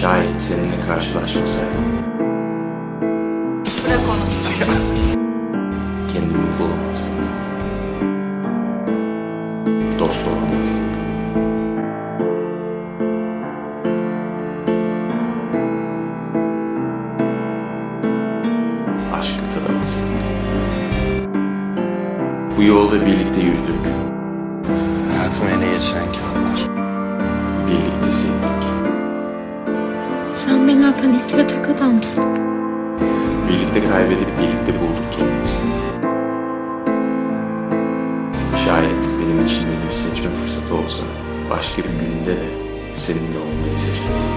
Şayet seninle karşılaşmasaydım Bırak onu. kendimi bulamazdım. Dost olamazdık. Aşkı tadamazdık. Bu yolda birlikte yürüdük. Hayatımı ele geçiren kağıtlar. Sen beni öpen ilk ve tek adamsın. Birlikte kaybedip birlikte bulduk kendimizi. Şayet benim için yeni bir seçme fırsatı olsa başka bir günde de seninle olmayı seçerdim.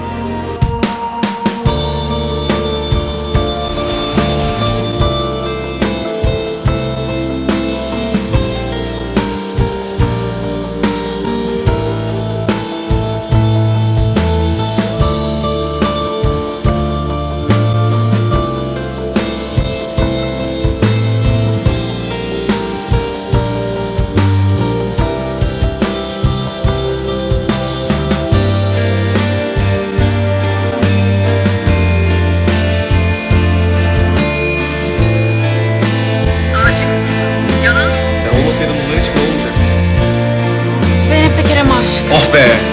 Aşıksın. Yalan. Sen olmasaydın bunlar hiç olmayacak? Zeynep de Kerem aşık. Oh be!